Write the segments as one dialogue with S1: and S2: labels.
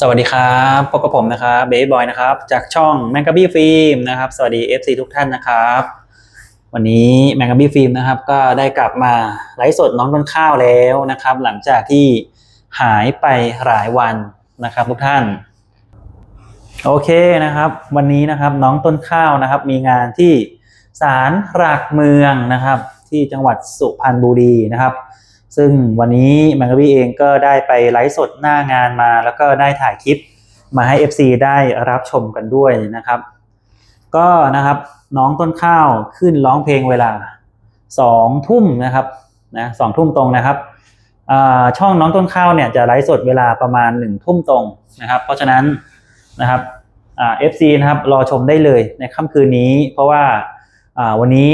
S1: สวัสดีครับพบกับผมนะครับเบย์บอยนะครับจากช่องแมงก a บี้ฟิล์มนะครับสวัสดี FC ทุกท่านนะครับ วันนี้แมงก a บี้ฟิล์มนะครับก็ได้กลับมาไลฟ์สดน้องต้นข้าวแล้วนะครับ หลังจากที่หายไปหลายวันนะครับทุกท่าน โอเคนะครับ วันนี้นะครับน้องต้นข้าวนะครับ มีงานที่ศาลหลักเมืองนะครับ ที่จังหวัดสุพรรณบุรีนะครับ ซึ่งวันนี้แมงกะบี้เองก็ได้ไปไลฟ์สดหน้างานมา แล้วก็ได้ถ่ายคลิปมาให้ FC ได้รับชมกันด้วยนะครับ ก็นะครับน้องต้นข้าวขึ้นร้องเพลงเวลาสองทุ่มนะครับนะสองทุ่มตรงนะครับช่องน้องต้นข้าวเนี่ยจะไลฟ์สดเวลาประมาณหนึ่งทุ่มตรงนะครับ เพราะฉะนั้นนะครับเอ่า FC นะครับรอชมได้เลยในค่ำคืนนี้ เพราะว่าวันนี้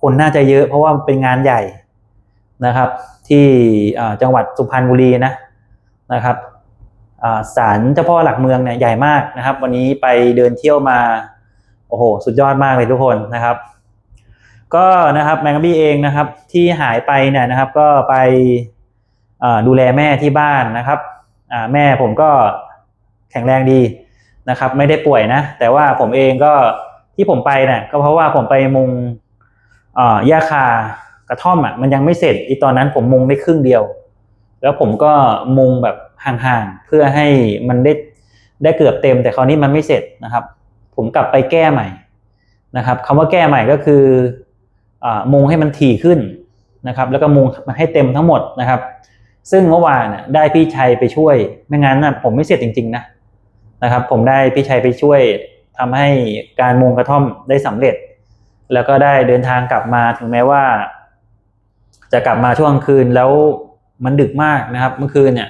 S1: คนน่าจะเยอะเพราะว่าเป็นงานใหญ่ นะครับ ที่จังหวัดสุพรรณบุรีนะนะครับศาลเจ้าพ่อหลักเมืองเนี่ยใหญ่มากนะครับ วันนี้ไปเดินเที่ยวมาโอ้โหสุดยอดมากเลยทุกคนนะครับ ก็นะครับแมงกบี้เองนะครับที่หายไปเนี่ยนะครับ ก็ไปดูแลแม่ที่บ้านนะครับแม่ผมก็แข็งแรงดีนะครับ ไม่ได้ป่วยนะ แต่ว่าผมเองก็ที่ผมไปเนี่ยก็เพราะว่าผมไปมุงอ่าคา กระท่อมอะมันยังไม่เสร็จอีตอนนั้นผมมุงได้ครึ่งเดียว แล้วผมก็มุงแบบห่างๆเพื่อให้มันได้ได้เกือบเต็ม แต่คราวนี้มันไม่เสร็จนะครับ ผมกลับไปแก้ใหม่นะครับคำว่าแก้ใหม่ก็คืออมุงให้มันถี่ขึ้นนะครับ แล้วก็มุงมันให้เต็มทั้งหมดนะครับ ซึ่งเมื่อวานน่ได้พี่ชัยไปช่วยไม่งั้นนะผมไม่เสร็จจริง ๆ นะนะครับ ผมได้พี่ชัยไปช่วยทำให้การมุงกระท่อมได้สำเร็จ แล้วก็ได้เดินทางกลับมาถึงแม้ว่า จะกลับมาช่วงคืนแล้วมันดึกมากนะครับ เมื่อคืนเนี่ย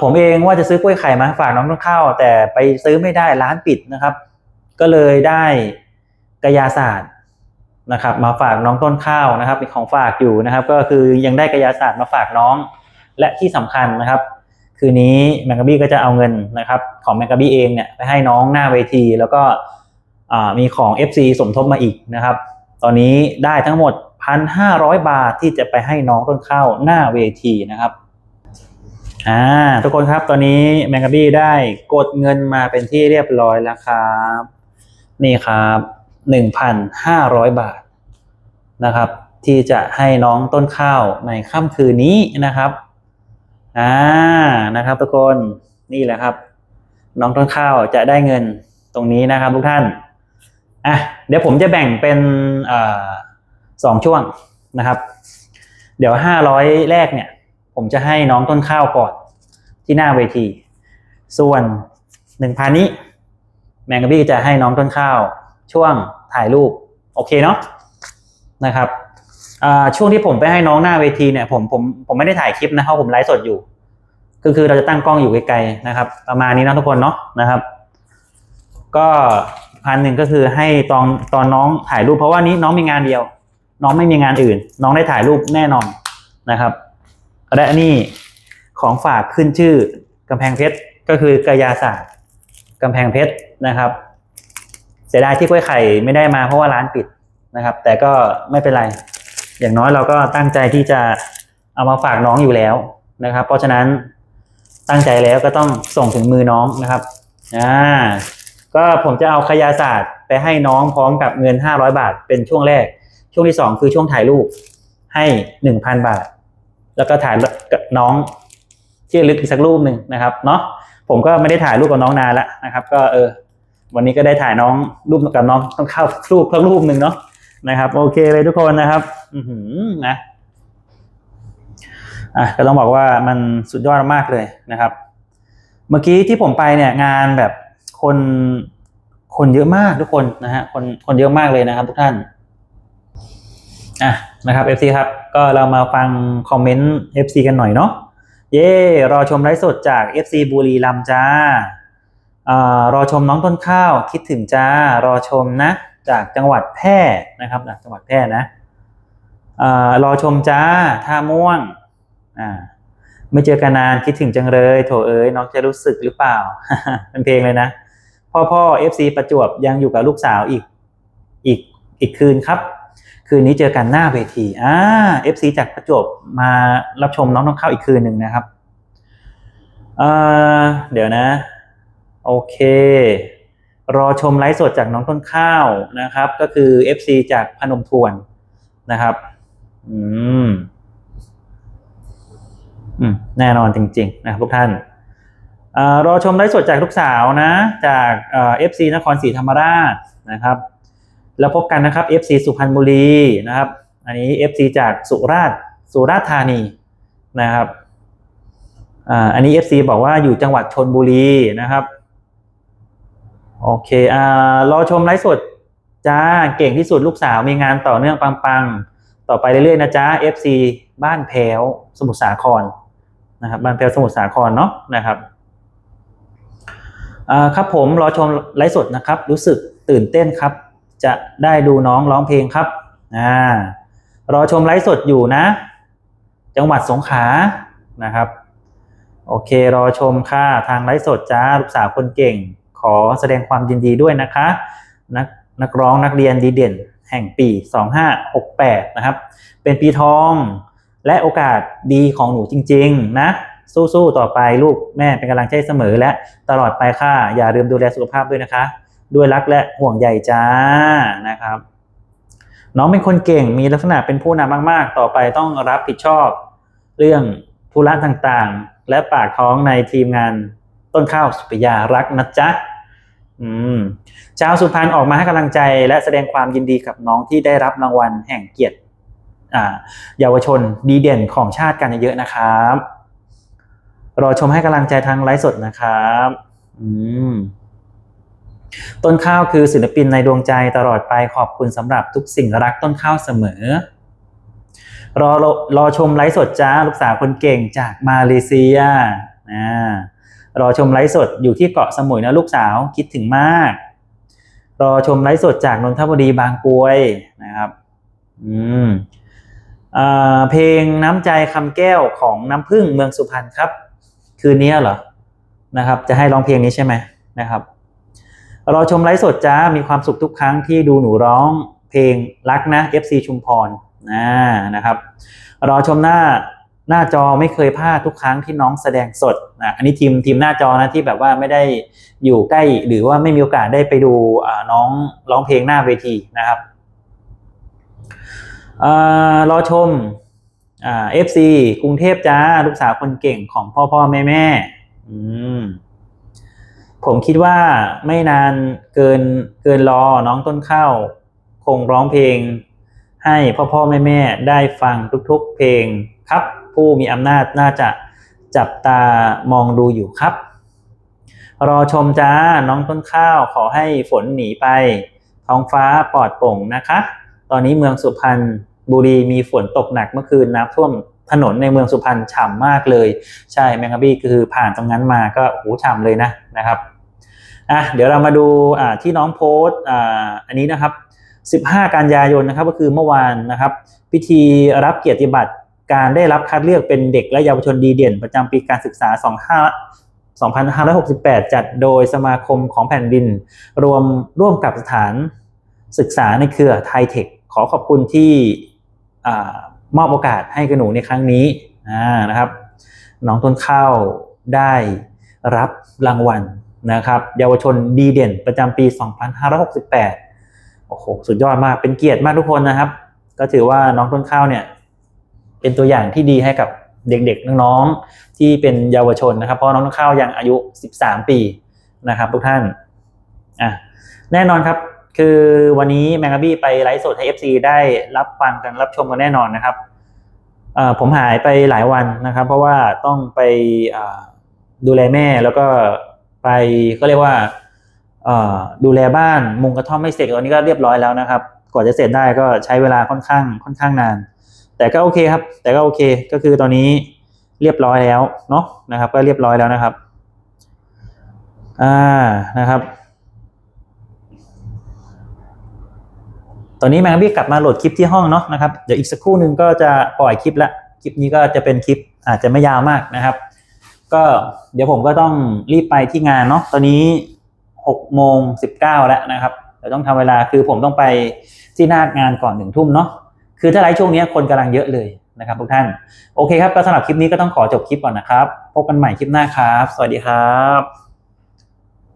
S1: ผมเองว่าจะซื้อกล้วยไข่มาฝากน้องต้นข้าวแต่ไปซื้อไม่ได้ร้านปิดนะครับ ก็เลยได้กระยาศาสตร์นะครับ มาฝากน้องต้นข้าวนะครับเป็นของฝากอยู่นะครับ ก็คือยังได้กระยาศาสตร์มาฝากน้อง และที่สำคัญนะครับ คืนนี้แมงกะบี้ก็จะเอาเงินนะครับ ของแมงกะบี้เองเนี่ยไปให้น้องหน้าเวที แล้วก็มีของ FC สมทบมาอีกนะครับ ตอนนี้ได้ทั้งหมด 1,500 บาทที่จะไปให้น้องต้นข้าวหน้าเวทีนะครับอ่าทุกคนครับตอนนี้แมงกะบี้ได้กดเงินมาเป็นที่เรียบร้อยแล้วครับ นี่ครับ1,500 บาทนะครับ ที่จะให้น้องต้นข้าวในค่ำคืนนี้นะครับอ่านะครับทุกคนนี่แหละครับ น้องต้นข้าวจะได้เงินตรงนี้นะครับทุกท่านอะเดี๋ยวผมจะแบ่งเป็นอ่า สองช่วงนะครับ เดี๋ยวห้าร้อยแรกเนี่ย ผมจะให้น้องต้นข้าวก่อนที่หน้าเวที ส่วนหนึ่งพันนี้ แมงกะบี้จะให้น้องต้นข้าว ช่วงถ่ายรูป โอเคเนาะนะครับช่วงที่ผมไปให้น้องหน้าเวทีเนี่ยผมผมผมไม่ได้ถ่ายคลิปนะเพราะผมไลฟ์สดอยู่คือคือเราจะตั้งกล้องอยู่ไกลๆนะครับ ประมาณนี้นะทุกคนเนาะนะครับ ก็พันหนึ่งก็คือให้ตอนตอนน้องถ่ายรูปเพราะว่านี้น้องมีงานเดียว น้องไม่มีงานอื่น น้องได้ถ่ายรูปแน่นอนนะครับและนนี้ของฝากขึ้นชื่อกำแพงเพชรก็คือกระยาศาสตร์กำแพงเพชรนะครับ เสียดายที่กล้วยไข่ไม่ได้มาเพราะว่าร้านปิดนะครับ แต่ก็ไม่เป็นไร อย่างน้อยเราก็ตั้งใจที่จะเอามาฝากน้องอยู่แล้วนะครับ เพราะฉะนั้นตั้งใจแล้วก็ต้องส่งถึงมือน้องนะครับอ่าก็ผมจะเอาขยาศาสตร์ไปให้น้องพร้อมกับเงิน 500 บาทเป็นช่วงแรก ช่วงที่2คือช่วงถ่ายรูปให้1,000บาท แล้วก็ถ่ายกับน้องที่ลึกอีกสักรูปหนึ่งนะครับเนาะผมก็ไม่ได้ถ่ายรูปกับน้องนานแล้วนะครับ ก็เออ วันนี้ก็ได้ถ่ายน้องรูปกับน้องต้องเข้ารูปเพิ่มรูปหนึ่งเนาะนะครับ โอเคเลยทุกคนนะครับอือหือนะอะก็ต้องบอกว่ามันสุดยอดมากเลยนะครับ เมื่อกี้ที่ผมไปเนี่ยงานแบบคนคนเยอะมากทุกคนนะฮะคนคนเยอะมากเลยนะครับ ทุกท่าน อะนะครับ FC ครับ ก็เรามาฟังคอมเมนต์ FC กันหน่อยเนาะเย่รอชมไลฟ์สดจาก FC บุรีรัมจ้าอ่ารอชมน้องต้นข้าวคิดถึงจ้ารอชมนะ จากจังหวัดแพร่นะครับจังหวัดแพร่นะอ่ารอชมจ้าท่าม่วงอ่าไม่เจอกันนานคิดถึงจังเลย โถเอ้ยน้องจะรู้สึกหรือเปล่าเป็นเพลงเลยนะ พ่อพ่อ FC ประจวบยังอยู่กับลูกสาวอีก อีกอีกคืนครับ คืนนี้เจอกันหน้าเวทีอ่า FC จากประจวบมารับชมน้องต้องเข้าอีกคืนหนึ่งนะครับเดี๋ยวนะ โอเค รอชมไลฟ์สดจากน้องต้นข้าวนะครับ ก็คือ FC จากพนมทวนนะครับ อืม อืม แน่นอนจริง ๆ นะครับทุกท่านอรอชมไลฟ์สดจากลูกสาวนะ จากเอฟซีนครศรีธรรมราชนะครับ แล้วพบกันนะครับ FC สุพรรณบุรีนะครับ อันนี้ FC จากสุราษฎร์สุราษฎร์ธานีนะครับอันนี้ FC บอกว่าอยู่จังหวัดชนบุรีนะครับ โอเคอ่ารอชมไลฟ์สดจ้าเก่งที่สุดลูกสาวมีงานต่อเนื่องปังๆ ต่อไปเรื่อยๆนะจ๊ะ FC บ้านแพ้วสมุทรสาครนะครับบ้านแพ้วสมุทรสาครเนาะนะครับอ่าครับผมรอชมไลฟ์สดนะครับ รู้สึกตื่นเต้นครับ จะได้ดูน้องร้องเพลงครับอ่ารอชมไลฟ์สดอยู่นะ จังหวัดสงขลานะครับ โอเครอชมค่ะทางไลฟ์สดจ้าลูกสาวคนเก่ง ขอแสดงความยินดีด้วยนะคะ นักนักร้องนักเรียนดีเด่น แห่งปี 2568 นะครับ เป็นปีทองและโอกาสดีของหนูจริง ๆ นะสู้ๆ ต่อไปลูกแม่เป็นกำลังใจเสมอและตลอดไปค่ะ อย่าลืมดูแลสุขภาพด้วยนะคะ ด้วยรักและห่วงใยจ้านะครับ น้องเป็นคนเก่งมีลักษณะเป็นผู้นำมาก ๆ ต่อไปต้องรับผิดชอบเรื่องธุระต่างๆ และปากท้องในทีมงานต้นข้าวสุปยารักนะจ๊ะอืมชาวสุพรรณออกมาให้กำลังใจ และแสดงความยินดีกับน้องที่ได้รับรางวัลแห่งเกียรติเยาวชนดีเด่นของชาติกันเยอะๆนะครับ รอชมให้กำลังใจทางไลฟ์สดนะครับ อืม ต้นข้าวคือศิลปินในดวงใจตลอดไปขอบคุณสำหรับทุกสิ่งรักต้นข้าวเสมอ รอรอรอชมไลฟ์สดจ้าลูกสาวคนเก่งจากมาเลเซียอ่ารอชมไลฟ์สดอยู่ที่เกาะสมุยนะลูกสาวคิดถึงมาก รอชมไลฟ์สดจากนนทบุรีบางกวยนะครับอืมเพลงน้ำใจคำแก้วของน้ำพึ่งเมืองสุพรรณครับ คืนนี้เหรอนะครับ จะให้ร้องเพลงนี้ใช่ไหมนะครับ รอชมไลฟ์สดจ้า มีความสุขทุกครั้งที่ดูหนูร้องเพลงรักนะ FC ชุมพรนะนะครับ รอชมหน้าหน้าจอไม่เคยพลาดทุกครั้งที่น้องแสดงสดนะอันนี้ทีมทีมหน้าจอนะที่แบบว่าไม่ได้อยู่ใกล้หรือว่าไม่มีโอกาสได้ไปดูน้องร้องเพลงหน้าเวทีนะครับอรอชมอ่า FC กรุงเทพจ้าลูกสาวคนเก่งของพ่อพ่อแม่แม่อืม ผมคิดว่าไม่นานเกินเกินรอน้องต้นข้าวคงร้องเพลง ให้พ่อพ่อแม่แม่ได้ฟังทุกๆเพลงครับ ผู้มีอำนาจน่าจะจับตามองดูอยู่ครับ รอชมจ้าน้องต้นข้าวขอให้ฝนหนีไป ท้องฟ้าปลอดโปร่งนะคะ ตอนนี้เมืองสุพรรณบุรีมีฝนตกหนักเมื่อคืนน้ำท่วม ถนนในเมืองสุพรรณฉ่ำมากเลย ใช่แมงกะบี้คือผ่านตรงนั้นมาก็โอ้ฉ่ำเลยนะนะครับอะเดี๋ยวเรามาดูอ่าที่น้องโพสอ่าอันนี้นะครับ 15 กันยายนนะครับก็คือเมื่อวานนะครับ พิธีรับเกียรติบัตรการได้รับคัดเลือกเป็นเด็กและเยาวชนดีเด่น ประจำปีการศึกษา 25 2568 จัดโดยสมาคมของแผ่นดิน รวมร่วมกับสถานศึกษาในเครือไทเทคขอขอบคุณที่อา มอบโอกาสให้กับหนูในครั้งนี้นะครับน้องต้นข้าวได้รับรางวัลนะครับเยาวชนดีเด่นประจำปี 2568 โอ้โห สุดยอดมาก เป็นเกียรติมากทุกคนนะครับ ก็ถือว่าน้องต้นข้าวเนี่ย เป็นตัวอย่างที่ดีให้กับเด็กๆ น้องๆ ที่เป็นเยาวชนนะครับ เพราะน้องต้นข้าวยังอายุ 13 ปีนะครับทุกท่าน อะ แน่นอนครับ คือวันนี้แมงกะบี้ไปไลฟ์สดให้ FC ได้รับฟังกันรับชมกันแน่นอนนะครับผมหายไปหลายวันนะครับ เพราะว่าต้องไปดูแลแม่แล้วก็ไปก็เรียกว่าดูแลบ้านมุงกระท่อมไม่เสร็จตอนนี้ก็เรียบร้อยแล้วนะครับกว่าจะเสร็จได้ก็ใช้เวลาค่อนข้างค่อนข้างนาน แต่ก็โอเคครับ แต่ก็โอเคก็คือตอนนี้เรียบร้อยแล้วเนาะนะครับ ก็เรียบร้อยแล้วนะครับ อ่านะครับ ตอนนี้แมงบี้กลับมาโหลดคลิปที่ห้องเนาะนะครับเดี๋ยวอีกสักครู่หนึ่งก็จะปล่อยคลิปละคลิปนี้ก็จะเป็นคลิปอาจจะไม่ยาวมากนะครับ ก็เดี๋ยวผมก็ต้องรีบไปที่งานเนาะตอนนี้หกโมงสิบเก้าแล้วนะครับเดี๋ยวต้องทำเวลาคือผมต้องไปที่หน้างานก่อนหนึ่งทุ่มเนาะคือถ้าไลฟ์ช่วงนี้คนกำลังเยอะเลยนะครับทุกท่านโอเคครับก็สำหรับคลิปนี้ก็ต้องขอจบคลิปก่อนนะครับ พบกันใหม่คลิปหน้าครับ สวัสดีครับ